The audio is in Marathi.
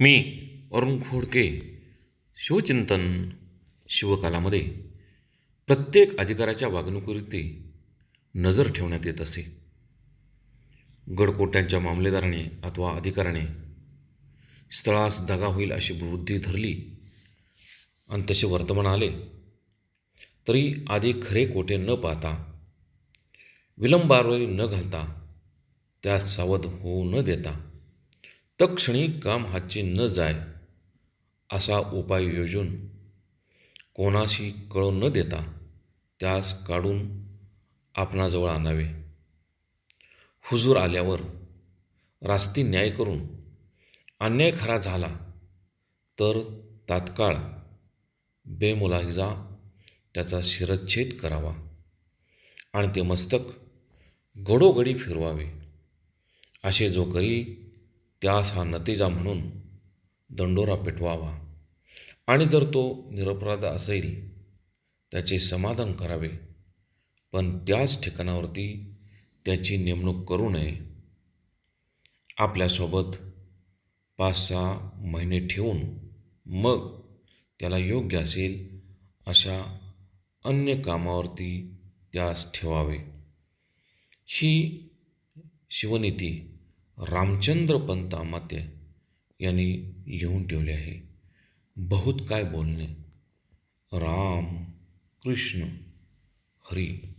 मी. अरुण खोडके शिवचिंतन शिवकालामध्ये प्रत्येक अधिकाराच्या वागणुकीवरती नजर ठेवण्यात येत असे. गडकोट्यांच्या मामलेदाराने अथवा अधिकाराने स्थळास दगा होईल अशी बुद्धी धरली आणि तसे वर्तमान आले तरी आधी खरे कोटे न पाहता विलंबारवरी न घालता त्यास सावध होऊ न देता तत्क्षणी काम हातची न जाय असा उपाय योजून कोणाशी कळू न देता त्यास काढून आपणाजवळ आणावे. हुजूर आल्यावर रास्ती न्याय करून अन्याय खरा झाला तर तात्काळ बेमुलाहिजा त्याचा शिरच्छेद करावा आणि ते मस्तक घडोघडी फिरवावे असे जो करी त्यास हा नतीजा म्हणून दंडोरा पेटवावा. आणि जर तो निरपराध असेल त्याचे समाधान करावे. पण त्याच ठिकाणावरती त्याची नेमणूक करू नये. आपल्यासोबत पाच सहा महिने ठेवून मग त्याला योग्य असेल अशा अन्य कामावरती त्यास ठेवावे. ही शिवनीती रामचंद्र पंत अमात्य यांनी लिहून ठेवले आहे. बहुत काय बोलणे. राम कृष्ण हरी.